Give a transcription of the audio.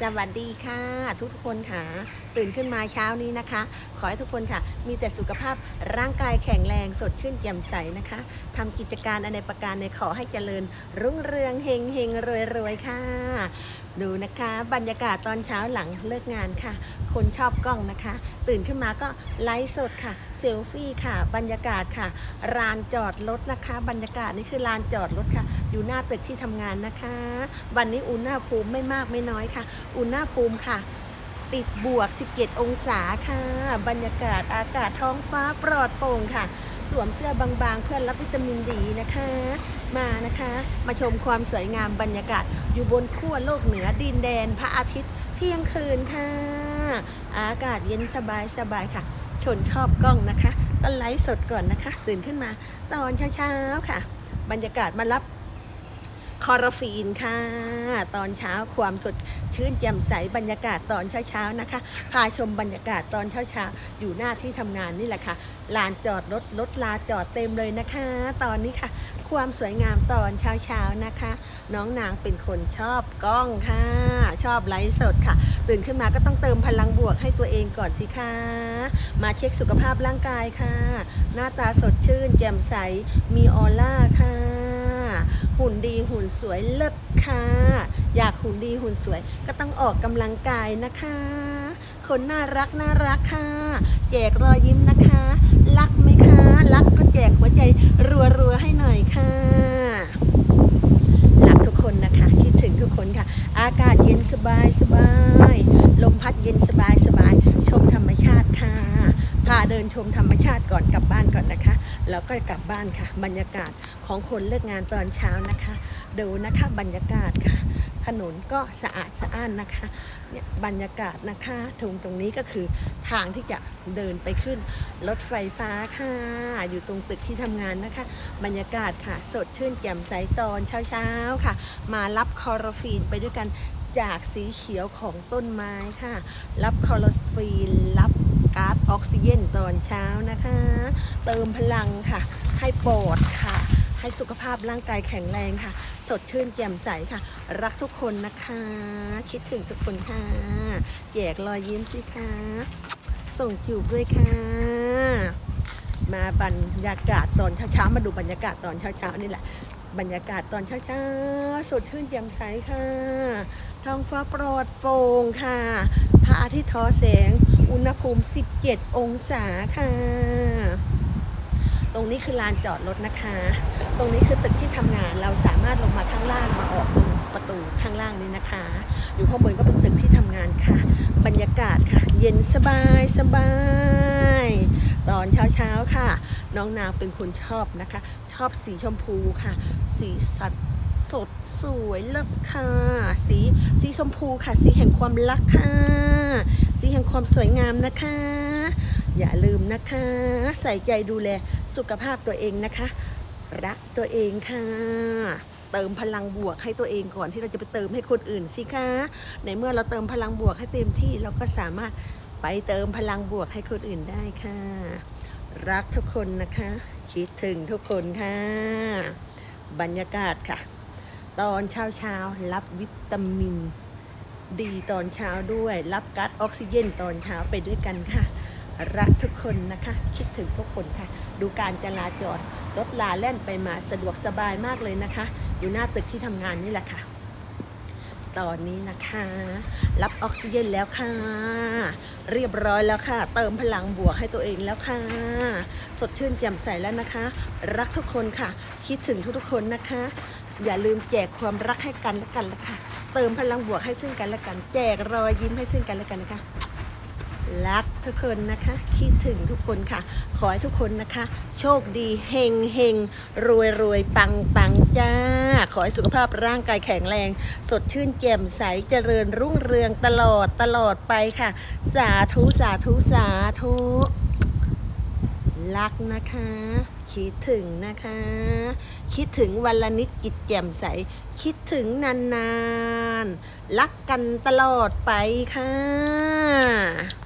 สวัสดีค่ะ ทุกทุกคนค่ะ ตื่นขึ้นมาเช้านี้นะคะ ขอให้ทุกคนค่ะ มีแต่สุขภาพร่างกายแข็งแรงสดชื่นแจ่มใสนะคะทำกิจการอันในประการในขอให้เจริญ รุ่งเรืองเฮงเฮงรวยรวยค่ะ ดูนะคะ บรรยากาศตอนเช้าหลังเลิกงานค่ะ คนชอบกล้องนะคะ ตื่นขึ้นมาก็ไลฟ์สดค่ะเซลฟี่ค่ะ บรรยากาศค่ะลานจอดรถนะคะ บรรยากาศนี่คือลานจอดรถค่ะ อยู่หน้าตึกที่ทำงานนะคะ วันนี้อุณหภูมิไม่มากไม่น้อยค่ะ อุณหภูมิค่ะ ติดบวก 17 องศาค่ะ บรรยากาศอากาศท้องฟ้าปลอดโปร่งค่ะ สวมเสื้อบางๆ เพื่อรับวิตามินดีนะคะ มานะคะ มาชมความสวยงามบรรยากาศอยู่บนขั้วโลกเหนือดินแดนพระอาทิตย์เที่ยงคืนค่ะ อากาศเย็นสบายสบายค่ะ ชนชอบกล้องนะคะก็ไลฟ์สดก่อนนะคะ ตื่นขึ้นมาตอนเช้าๆค่ะ บรรยากาศมารับ คอร์ฟีนค่ะ ตอนเช้าความสดชื่นแจ่มใสบรรยากาศตอนเช้าๆนะคะ พาชมบรรยากาศตอนเช้าๆอยู่หน้าที่ทำงานนี่แหละค่ะลานจอดรถรถลาจอดเต็มเลยนะคะ ตอนนี้ค่ะ ความสวยงามตอนเช้าๆนะคะ น้องนางเป็นคนชอบกล้องค่ะ ชอบไลฟ์สดค่ะ ตื่นขึ้นมาก็ต้องเติมพลังบวกให้ตัวเองก่อนสิคะมาเช็คสุขภาพร่างกายค่ะ หน้าตาสดชื่น แจ่มใสมีออร่าค่ะ หุ่นดีหุ่นสวยเลิศค่ะ อยากหุ่นดีหุ่นสวยก็ต้องออกกำลังกายนะคะ คนน่ารักน่ารักค่ะแจกรอยยิ้มนะคะ รักไหมคะ รักก็แจกหัวใจรัวๆให้หน่อยค่ะรักทุกคนนะคะ คิดถึงทุกคนค่ะ อากาศเย็นสบายสบายลมพัดเย็นสบายสบายชมธรรมชาติค่ะพาเดินชมธรรมชาติก่อนกลับบ้านก่อนนะคะ แล้วก็กลับบ้านค่ะ บรรยากาศของคนเลิกงานตอนเช้านะคะ ดูนะคะบรรยากาศค่ะ ถนนก็สะอาดสะอ้านนะคะเนี่ยบรรยากาศนะคะตรงตรงนี้ก็คือทางที่จะเดินไปขึ้นรถไฟฟ้าค่ะ อยู่ตรงตึกที่ทำงานนะคะ บรรยากาศค่ะ สดชื่นแจ่มใสตอนเช้าๆค่ะ มารับคอโรฟีนไปด้วยกันจากสีเขียวของต้นไม้ค่ะ รับคอโรฟีนรับ ก๊าซออกซิเจนตอนเช้านะคะ เติมพลังค่ะ ให้ปอดค่ะ ให้สุขภาพร่างกายแข็งแรงค่ะ สดชื่นแจ่มใสค่ะ รักทุกคนนะคะ คิดถึงทุกคนค่ะแจกรอยยิ้มสิคะส่งจูบด้วยค่ะ มาบรรยากาศตอนเช้าๆมาดูบรรยากาศตอนเช้าๆนี่แหละบรรยากาศตอนเช้าๆสดชื่นแจ่มใสค่ะ ท้องฟ้าปลอดโปร่งค่ะ พระอาทิตย์ทอแสง อุณหภูมิ 17 องศาค่ะ ตรงนี้คือลานจอดรถนะคะ ตรงนี้คือตึกที่ทำงาน เราสามารถลงมาข้างล่างมาออกตรงประตูข้างล่างนี้นะคะ อยู่ข้างบนก็เป็นตึกที่ทำงานค่ะ บรรยากาศค่ะ เย็นสบายสบาย ตอนเช้าเช้าๆค่ะ น้องนางเป็นคนชอบนะคะ ชอบสีชมพูค่ะ สีสันสดสวยเลิศค่ะ สีสีชมพูค่ะ สีแห่งความรักค่ะ สีแห่งความสวยงามนะคะ อย่าลืมนะคะ ใส่ใจดูแลสุขภาพตัวเองนะคะ รักตัวเองค่ะ เติมพลังบวกให้ตัวเองก่อนที่เราจะไปเติมให้คนอื่นสิคะในเมื่อเราเติมพลังบวกให้เต็มที่เราก็สามารถไปเติมพลังบวกให้คนอื่นได้ค่ะ รักทุกคนนะคะ คิดถึงทุกคนค่ะ บรรยากาศค่ะ ตอนเช้าเช้ารับวิตามิน ดีตอนเช้าด้วย รับก๊าซออกซิเจนตอนเช้าไปด้วยกันค่ะ รักทุกคนนะคะ คิดถึงทุกคนค่ะ ดูการจราจรรถลาแล่นไปมาสะดวกสบายมากเลยนะคะ อยู่หน้าตึกที่ทำงานนี่แหละค่ะ ตอนนี้นะคะ รับออกซิเจนแล้วค่ะ เรียบร้อยแล้วค่ะ เติมพลังบวกให้ตัวเองแล้วค่ะ สดชื่นแจ่มใสแล้วนะคะ รักทุกคนค่ะ คิดถึงทุกๆคนนะคะ อย่าลืมแจกความรักให้กันและกันละค่ะ เติมพลังบวกให้ซึ่งกันและกัน แจกรอยยิ้มให้ซึ่งกันและกันนะคะ รักทุกคนนะคะ คิดถึงทุกคนค่ะ ขอให้ทุกคนนะคะ โชคดีเฮงเฮงรวยรวยปังปังจ้า ขอให้สุขภาพร่างกายแข็งแรง สดชื่นแจ่มใสเจริญรุ่งเรืองตลอดตลอดไปค่ะ สาธุสาธุสาธุ รักนะคะ คิดถึงนะคะ คิดถึงวันละนิดกิจแจ่มใส คิดถึงนานๆ รักกันตลอดไปค่ะ